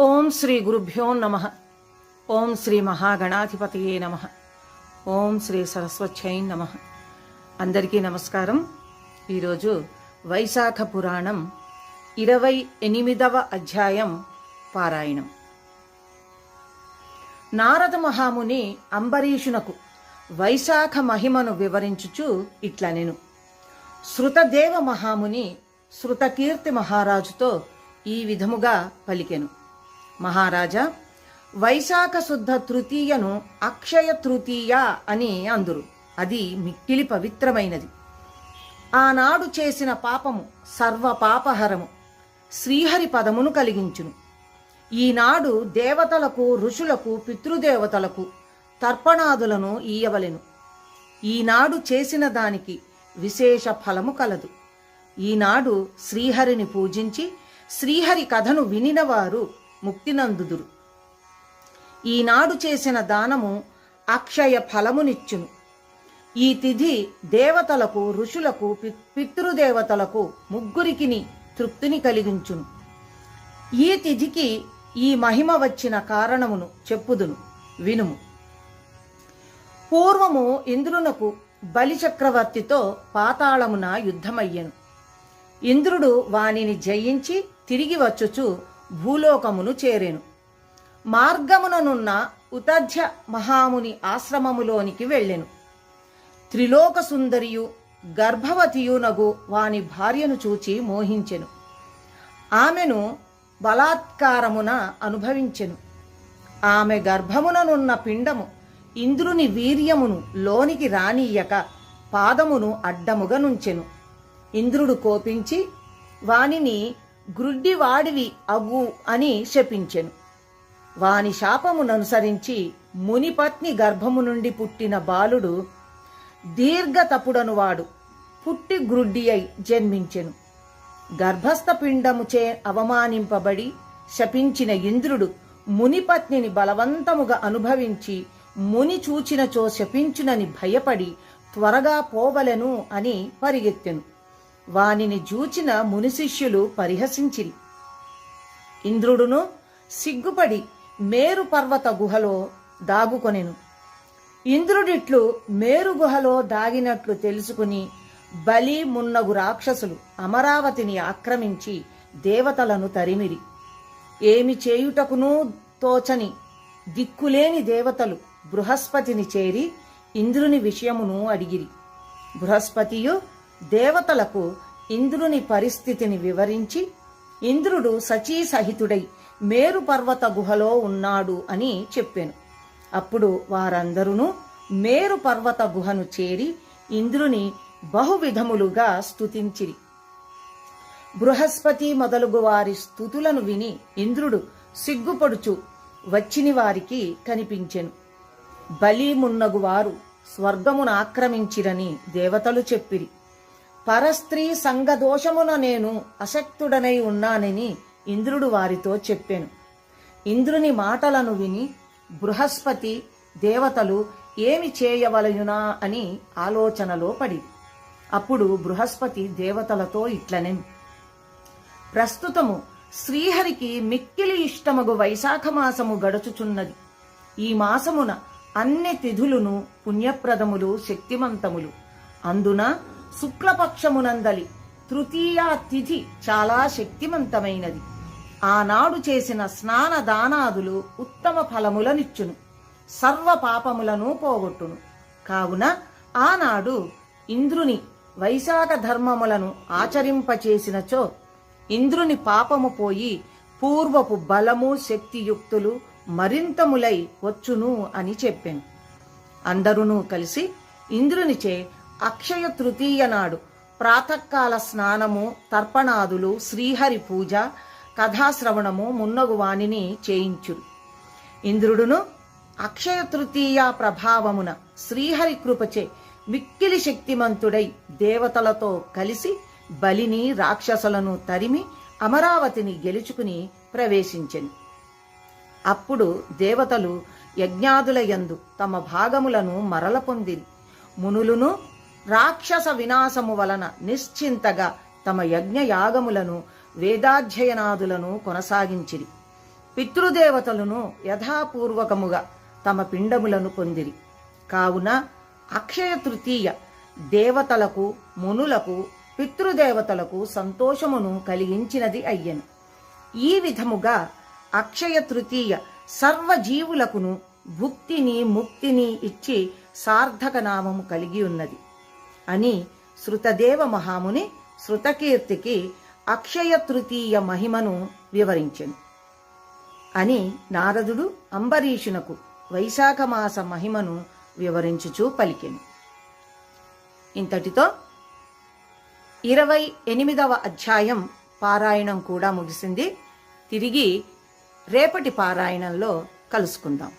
ఓం శ్రీ గురుభ్యో నమ. ఓం శ్రీ మహాగణాధిపతయే నమ. ఓం శ్రీ సరస్వత్యై నమ. అందరికీ నమస్కారం. ఈరోజు వైశాఖ పురాణం ఇరవై ఎనిమిదవ అధ్యాయం పారాయణం. నారద మహాముని అంబరీషునకు వైశాఖ మహిమను వివరించుచు ఇట్లనెను. శృతదేవ మహాముని శృతకీర్తి మహారాజుతో ఈ విధముగా పలికెను. మహారాజా వైశాఖ శుద్ధ తృతీయను అక్షయ తృతీయ అని అందురు. అది మిక్కిలి పవిత్రమైనది. ఆనాడు చేసిన పాపము సర్వ పాపహరము శ్రీహరి పదమును కలిగించును. ఈనాడు దేవతలకు ఋషులకు పితృదేవతలకు తర్పణాదులను ఈయవలెను. ఈనాడు చేసిన దానికి విశేష ఫలము కలదు. ఈనాడు శ్రీహరిని పూజించి శ్రీహరి కథను వినినవారు ముక్తినందుదురు. ఈనాడు చేసిన దానము అక్షయ ఫలమునిచ్చును. ఈ తిథి దేవతలకు ఋషులకు పితృదేవతలకు ముగ్గురికిని తృప్తిని కలిగించును. ఈ తిథికి ఈ మహిమ వచ్చిన కారణమును చెప్పుదును వినుము. పూర్వము ఇంద్రునకు బలిచక్రవర్తితో పాతాళమున యుద్ధమయ్యెను. ఇంద్రుడు వానిని జయించి తిరిగి వచ్చుచు భూలోకమును చేరెను. మార్గముననున్న ఉతధ్య మహాముని ఆశ్రమములోనికి వెళ్ళెను. త్రిలోక సుందరియు గర్భవతియునగు వాని భార్యను చూచి మోహించెను. ఆమెను బలాత్కారమున అనుభవించెను. ఆమె గర్భముననున్న పిండము ఇంద్రుని వీర్యమును లోనికి రానీయక పాదమును అడ్డముగా నుంచెను. ఇంద్రుడు కోపించి వానిని గ్రుడ్డివాడివి అగు అని శపించెను. వాని శాపముననుసరించి మునిపత్ని గర్భము నుండి పుట్టిన బాలుడు దీర్ఘతపుడనువాడు పుట్టి గ్రుడ్డి అయి జన్మించెను. గర్భస్థ పిండముచే అవమానింపబడి శపించిన ఇంద్రుడు మునిపత్నిని బలవంతముగా అనుభవించి ముని చూచినచో శపించునని భయపడి త్వరగా పోవలెను అని పరిగెత్తెను. వానిని జూచిన మునిశిష్యులు పరిహసించిరి. ఇంద్రుడును సిగ్గుపడి మేరు పర్వత గుహలో దాగుకొనెను. ఇంద్రుడిట్లు మేరు గుహలో దాగినట్లు తెలుసుకుని బలి మున్నగు రాక్షసులు అమరావతిని ఆక్రమించి దేవతలను తరిమిరి. ఏమి చేయుటకునూ తోచని దిక్కులేని దేవతలు బృహస్పతిని చేరి ఇంద్రుని విషయమును అడిగిరి. బృహస్పతియు దేవతలకు ఇంద్రుని పరిస్థితిని వివరించి ఇంద్రుడు సచీ సహితుడై మేరు పర్వత గుహలో ఉన్నాడు అని చెప్పాను. అప్పుడు వారందరూ మేరు పర్వత గుహను చేరి ఇంద్రుని బహువిధములుగా స్తుతించిరి. బృహస్పతి మొదలుగు వారి స్థుతులను విని ఇంద్రుడు సిగ్గుపడుచు వచ్చిని వారికి కనిపించెను. బలి వారు స్వర్గమును ఆక్రమించిరని దేవతలు చెప్పిరి. పరస్త్రీ సంగదోషమున నేను అశక్తుడనై ఉన్నానని ఇంద్రుడు వారితో చెప్పాను. ఇంద్రుని మాటలను విని బృహస్పతి దేవతలు ఏమి చేయవలయునా అని ఆలోచనలో పడి. అప్పుడు బృహస్పతి దేవతలతో ఇట్లనెను ప్రస్తుతము శ్రీహరికి మిక్కిలి ఇష్టమగు వైశాఖ మాసము గడుచుచున్నది. ఈ మాసమున అన్ని తిథులును పుణ్యప్రదములు శక్తిమంతములు. అందున శుక్లపక్షమునందలి తృతీయ తిథి చాలా శక్తివంతమైనది ఆనాడు చేసిన స్నాన దానాదులు ఉత్తమ ఫలములనిచ్చును. సర్వ పాపములను పోగొట్టును. కావున ఆనాడు ఇంద్రుని వైశాఖ ధర్మములను ఆచరింపచేసినచో ఇంద్రుని పాపము పోయి పూర్వపు బలము శక్తియుక్తులు మరింతములై వచ్చును అని చెప్పాను. అందరూ కలిసి ఇంద్రునిచే అక్షయ తృతీయ నాడు ప్రాతకాల స్నానము తర్పణాదులు శ్రీహరి పూజ కథాశ్రవణము మున్నగు వాణిని చేయించురు. ఇంద్రుడును అక్షయ తృతీయ ప్రభావమున శ్రీహరి కృపచే మిక్కిలి శక్తిమంతుడై దేవతలతో కలిసి బలిని రాక్షసులను తరిమి అమరావతిని గెలుచుకుని ప్రవేశించెను. అప్పుడు దేవతలు యజ్ఞాదుల యందు తమ భాగములను మరల పొందిరి. మునులును రాక్షస వినాశము వలన నిశ్చింతగా తమ యజ్ఞయాగములను వేదాధ్యయనాదులను కొనసాగించిరి. పితృదేవతలను యథాపూర్వకముగా తమ పిండములను పొందిరి. కావున అక్షయ తృతీయ దేవతలకు మునులకు పితృదేవతలకు సంతోషమును కలిగించినది అయ్యను. ఈ విధముగా అక్షయ తృతీయ సర్వజీవులకును భుక్తిని ముక్తిని ఇచ్చి సార్థక నామము కలిగి ఉన్నది. అని శృతదేవ మహాముని శృతకీర్తికి అక్షయ తృతీయ మహిమను వివరించెను. అని నారదుడు అంబరీషునకు వైశాఖ మాస మహిమను వివరించుచూ పలికెను. ఇంతటితో ఇరవై ఎనిమిదవ అధ్యాయం పారాయణం కూడా ముగిసింది. తిరిగి రేపటి పారాయణంలో కలుసుకుందాం.